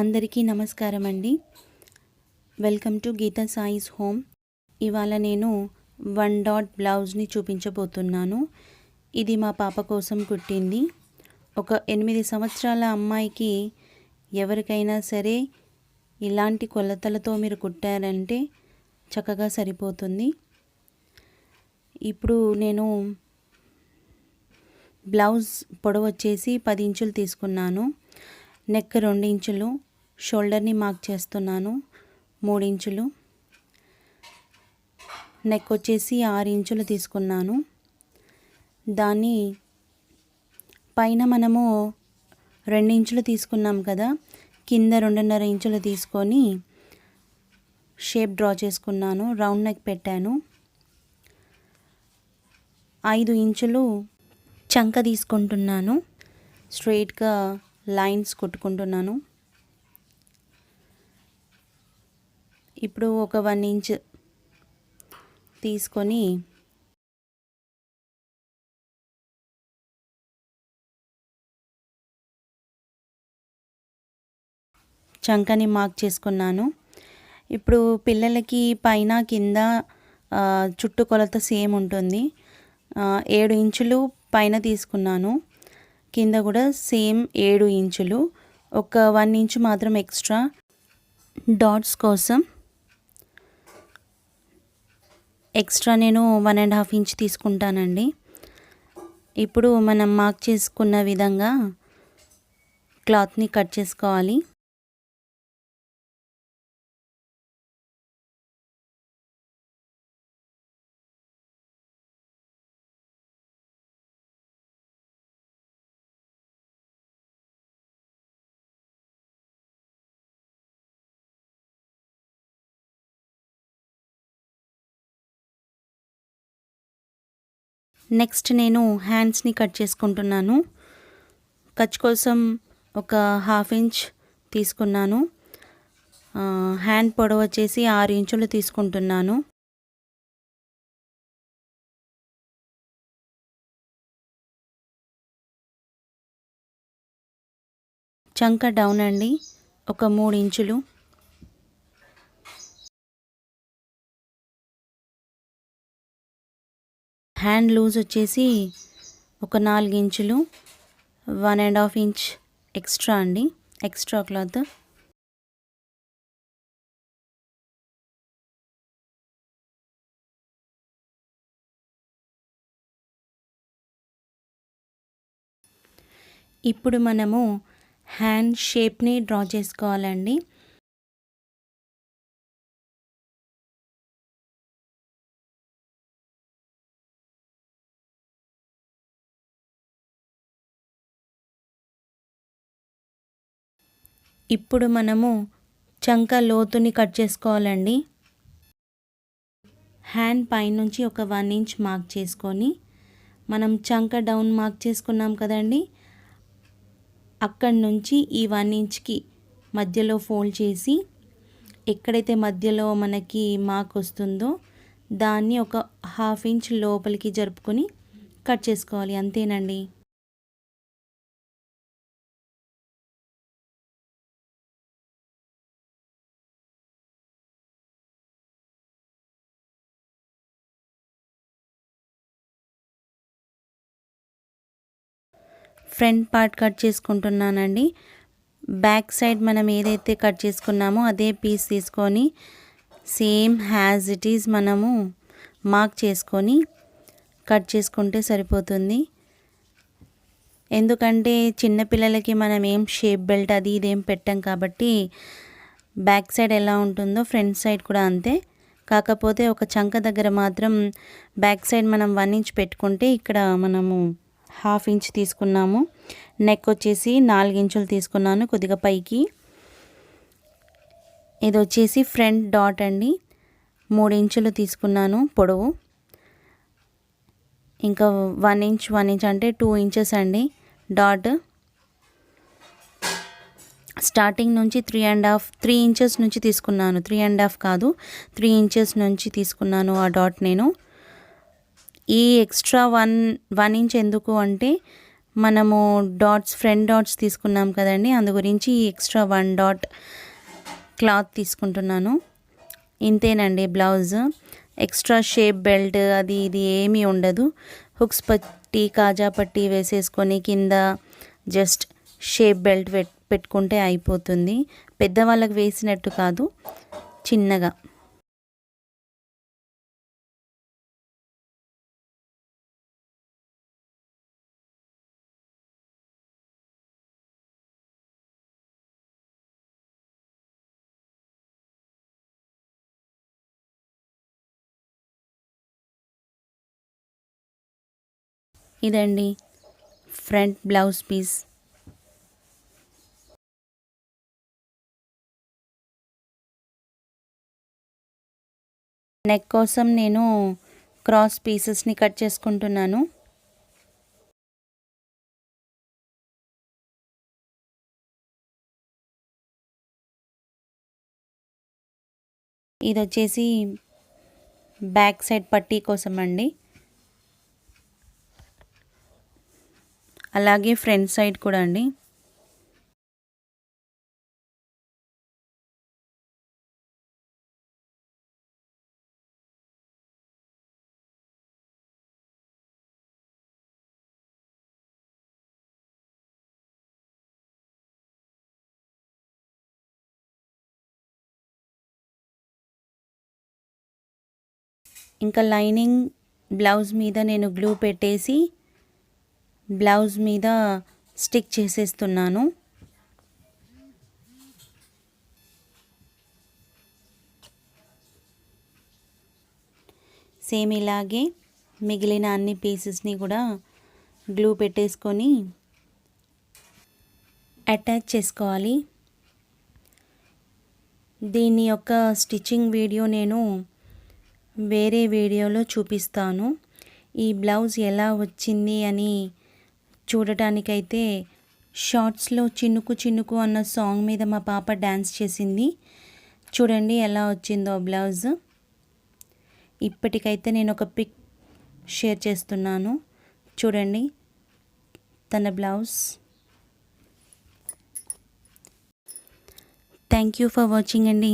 అందరికీ నమస్కారం అండి. Welcome to Geetha Sai's home ఇవాళ నేను వన్ డాట్ బ్లౌజ్ని చూపించబోతున్నాను. ఇది మా పాప కోసం కుట్టింది. ఒక ఎనిమిది సంవత్సరాల అమ్మాయికి ఎవరికైనా సరే ఇలాంటి కొలతలతో మీరు కుట్టారంటే చక్కగా సరిపోతుంది. ఇప్పుడు నేను బ్లౌజ్ పొడవు వచ్చేసి పది ఇంచులు తీసుకున్నాను. నెక్ రెండు ఇంచులు షోల్డర్ని మార్క్ చేస్తున్నాను. మూడు ఇంచులు నెక్ వచ్చేసి ఆరు ఇంచులు తీసుకున్నాను. దాన్ని పైన మనము రెండు ఇంచులు తీసుకున్నాం కదా కింద రెండున్నర ఇంచులు తీసుకొని షేప్ డ్రా చేసుకున్నాను. రౌండ్ నెక్ పెట్టాను. ఐదు ఇంచులు చంక తీసుకుంటున్నాను. స్ట్రైట్గా లైన్స్ కొట్టుకుంటున్నాను. ఇప్పుడు ఒక వన్ ఇంచ్ తీసుకొని చంకని మార్క్ చేసుకున్నాను. ఇప్పుడు పిల్లలకి పైన కింద చుట్టు కొలత సేమ్ ఉంటుంది. ఏడు ఇంచులు పైన తీసుకున్నాను. కింద కూడా సేమ్ ఏడు ఇంచులు. ఒక వన్ ఇంచు మాత్రం ఎక్స్ట్రా. డాట్స్ కోసం ఎక్స్ట్రా నేను వన్ అండ్ హాఫ్ ఇంచ్ తీసుకుంటానండి. ఇప్పుడు మనం మార్క్ చేసుకున్న విధంగా క్లాత్ని కట్ చేసుకోవాలి. నెక్స్ట్ నేను హ్యాండ్స్ని కట్ చేసుకుంటున్నాను. ఖర్చు కోసం ఒక హాఫ్ ఇంచ్ తీసుకున్నాను. హ్యాండ్ పొడవు వచ్చేసి ఆరు ఇంచులు తీసుకుంటున్నాను. చంక డౌన్ అండి. ఒక మూడు ఇంచులు. హ్యాండ్ లూజ్ వచ్చేసి ఒక నాలుగు ఇంచులు one and half inch extra అండి ఎక్స్ట్రా క్లాత్. ఇప్పుడు మనము హ్యాండ్ షేప్ని డ్రా చేసుకోవాలండి. ఇప్పుడు మనము చంక లోతుని కట్ చేసుకోవాలండి. హ్యాండ్ పైనుంచి ఒక వన్ ఇంచ్ మార్క్ చేసుకొని మనం చంక డౌన్ మార్క్ చేసుకున్నాం కదండి. అక్కడి నుంచి ఈ వన్ ఇంచ్కి మధ్యలో ఫోల్డ్ చేసి ఎక్కడైతే మధ్యలో మనకి మార్క్ వస్తుందో దాన్ని ఒక హాఫ్ ఇంచ్ లోపలికి జరుపుకొని కట్ చేసుకోవాలి. అంతేనండి. ఫ్రంట్ పార్ట్ కట్ చేసుకుంటున్నానండి. బ్యాక్ సైడ్ మనం ఏదైతే కట్ చేసుకున్నామో అదే పీస్ తీసుకొని సేమ్ హ్యాజ్ ఇట్ ఈజ్ మనము మార్క్ చేసుకొని కట్ చేసుకుంటే సరిపోతుంది. ఎందుకంటే చిన్నపిల్లలకి మనం ఏం షేప్ బెల్ట్ అది ఇదేం పెట్టాం కాబట్టి బ్యాక్ సైడ్ ఎలా ఉంటుందో ఫ్రంట్ సైడ్ కూడా అంతే. కాకపోతే ఒక చంక దగ్గర మాత్రం బ్యాక్ సైడ్ మనం వన్ ఇంచ్ పెట్టుకుంటే ఇక్కడ మనము హాఫ్ ఇంచ్ తీసుకున్నాము. నెక్ వచ్చేసి నాలుగు ఇంచులు తీసుకున్నాను కొద్దిగా పైకి. ఇది వచ్చేసి ఫ్రంట్ డాట్ అండి. మూడు ఇంచులు తీసుకున్నాను పొడవు. ఇంకా వన్ ఇంచ్ వన్ ఇంచ్ అంటే టూ ఇంచెస్ అండి డాట్. స్టార్టింగ్ నుంచి three and half three inches నుంచి తీసుకున్నాను. త్రీ అండ్ హాఫ్ కాదు త్రీ ఇంచెస్ నుంచి తీసుకున్నాను ఆ డాట్ నేను. ఈ ఎక్స్ట్రా వన్ వన్ ఇంచ్ ఎందుకు అంటే మనము డాట్స్ ఫ్రంట్ డాట్స్ తీసుకున్నాం కదండి. అందు గురించి ఎక్స్ట్రా వన్ డాట్ క్లాత్ తీసుకుంటున్నాను. ఇంతేనండి బ్లౌజ్ ఎక్స్ట్రా షేప్ బెల్ట్ అది ఇది ఏమీ ఉండదు. హుక్స్ పట్టి కాజా పట్టి వేసేసుకొని కింద జస్ట్ షేప్ బెల్ట్ పెట్టుకుంటే అయిపోతుంది. పెద్దవాళ్ళకి వేసినట్టు కాదు. చిన్నగా. ఇదండి ఫ్రంట్ బ్లౌజ్ పీస్. నెక్ కోసం నేను క్రాస్ పీసెస్ని కట్ చేసుకుంటున్నాను. ఇది వచ్చేసి బ్యాక్ సైడ్ పట్టీ కోసం అండి అలాగే ఫ్రంట్ సైడ్ కూడా అండి. ఇంకా లైనింగ్ బ్లౌజ్ మీద నేను గ్లూ పెట్టేసి బ్లౌజ్ మీద స్టిక్ చేసేస్తున్నాను. సేమ్ ఇలాగే మిగిలిన అన్ని పీసెస్ని కూడా గ్లూ పెట్టేసుకొని అటాచ్ చేసుకోవాలి. దీని యొక్క స్టిచ్చింగ్ వీడియో నేను వేరే వీడియోలో చూపిస్తాను. ఈ బ్లౌజ్ ఎలా వచ్చింది అని చూడటానికైతే షార్ట్స్లో చినుకు చినుకు అన్న సాంగ్ మీద మా పాప డ్యాన్స్ చేసింది. చూడండి ఎలా వచ్చిందో బ్లౌజ్. ఇప్పటికైతే నేను ఒక పిక్ షేర్ చేస్తున్నాను. చూడండి తన blouse. Thank you for watching అండి.